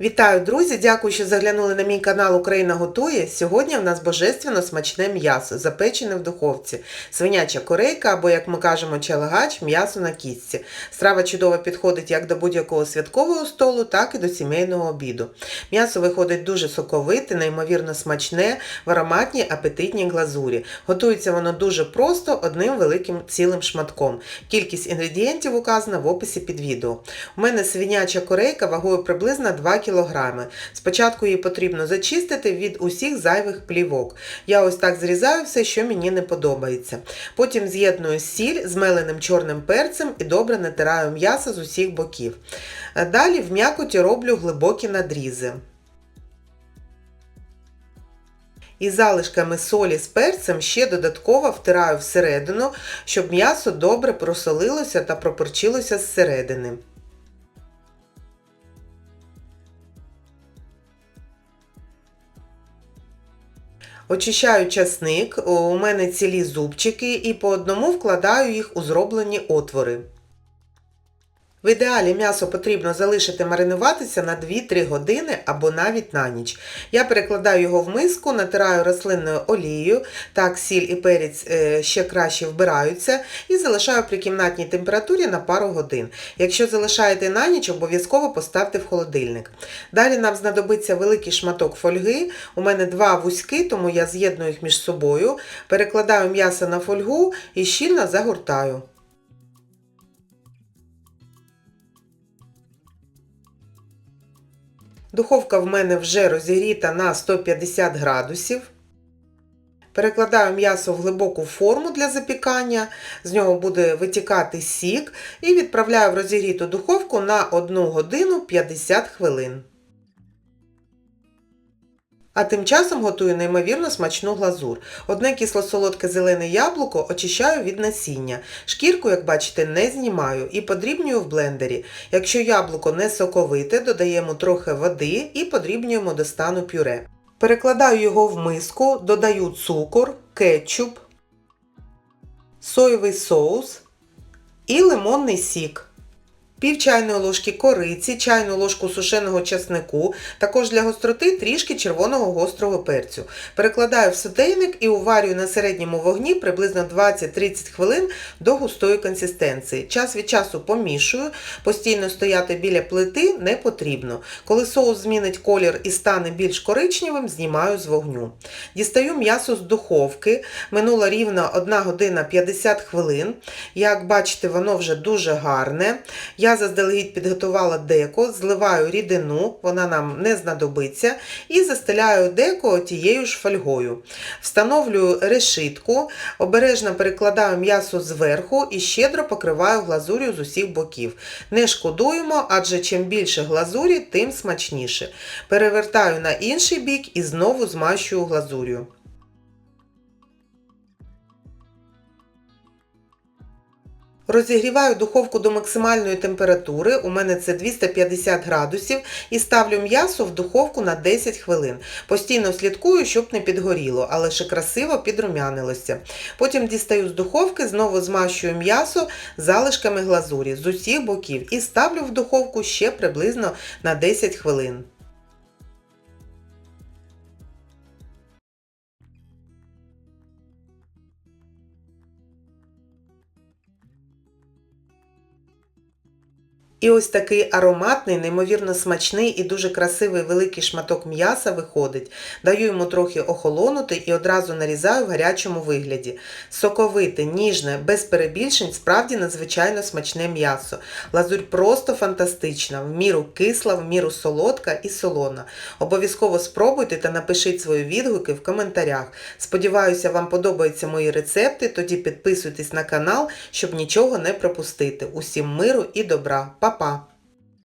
Вітаю, друзі! Дякую, що заглянули на мій канал Україна готує. Сьогодні в нас божественно смачне м'ясо, запечене в духовці, свиняча корейка або, як ми кажемо, челагач, м'ясо на кістці. Страва чудово підходить як до будь-якого святкового столу, так і до сімейного обіду. М'ясо виходить дуже соковите, неймовірно смачне, в ароматній апетитній глазурі. Готується воно дуже просто одним великим цілим шматком. Кількість інгредієнтів указана в описі під відео. У мене свиняча корейка вагою приблизно 2 кг. Спочатку її потрібно зачистити від усіх зайвих плівок. Я ось так зрізаю все, що мені не подобається. Потім з'єдную сіль з меленим чорним перцем і добре натираю м'ясо з усіх боків. Далі в м'якоті роблю глибокі надрізи. І залишками солі з перцем ще додатково втираю всередину, щоб м'ясо добре просолилося та проперчилося зсередини. Очищаю часник, у мене цілі зубчики, і по одному вкладаю їх у зроблені отвори. В ідеалі м'ясо потрібно залишити маринуватися на 2-3 години або навіть на ніч. Я перекладаю його в миску, натираю рослинною олією, так сіль і перець е, ще краще вбираються, і залишаю при кімнатній температурі на пару годин. Якщо залишаєте на ніч, обов'язково поставте в холодильник. Далі нам знадобиться великий шматок фольги. У мене два вузьки, тому я з'єдную їх між собою, перекладаю м'ясо на фольгу і щільно загортаю. Духовка в мене вже розігріта на 150 градусів. Перекладаю м'ясо в глибоку форму для запікання, з нього буде витікати сік, і відправляю в розігріту духовку на 1 годину 50 хвилин. А тим часом готую неймовірно смачну глазур. Одне кисло-солодке зелене яблуко очищаю від насіння. Шкірку, як бачите, не знімаю і подрібнюю в блендері. Якщо яблуко не соковите, додаємо трохи води і подрібнюємо до стану пюре. Перекладаю його в миску, додаю цукор, кетчуп, соєвий соус і лимонний сік. Пів чайної ложки кориці, чайну ложку сушеного часнику, також для гостроти трішки червоного гострого перцю. Перекладаю в сотейник і уварюю на середньому вогні приблизно 20-30 хвилин до густої консистенції. Час від часу помішую, постійно стояти біля плити не потрібно. Коли соус змінить колір і стане більш коричневим, знімаю з вогню. Дістаю м'ясо з духовки. Минула рівно 1 година 50 хвилин. Як бачите, воно вже дуже гарне. Я заздалегідь підготувала деко, зливаю рідину, вона нам не знадобиться, і застеляю деко тією ж фольгою. Встановлюю решітку, обережно перекладаю м'ясо зверху і щедро покриваю глазур'ю з усіх боків. Не шкодуємо, адже чим більше глазурі, тим смачніше. Перевертаю на інший бік і знову змащую глазур'ю. Розігріваю духовку до максимальної температури, у мене це 250 градусів, і ставлю м'ясо в духовку на 10 хвилин. Постійно слідкую, щоб не підгоріло, але ще красиво підрумянилося. Потім дістаю з духовки, знову змащую м'ясо залишками глазурі з усіх боків і ставлю в духовку ще приблизно на 10 хвилин. І ось такий ароматний, неймовірно смачний і дуже красивий великий шматок м'яса виходить. Даю йому трохи охолонути і одразу нарізаю в гарячому вигляді. Соковите, ніжне, без перебільшень, справді надзвичайно смачне м'ясо. Лазурь просто фантастична, в міру кисла, в міру солодка і солона. Обов'язково спробуйте та напишіть свої відгуки в коментарях. Сподіваюся, вам подобаються мої рецепти, тоді підписуйтесь на канал, щоб нічого не пропустити. Усім миру і добра! Па-па!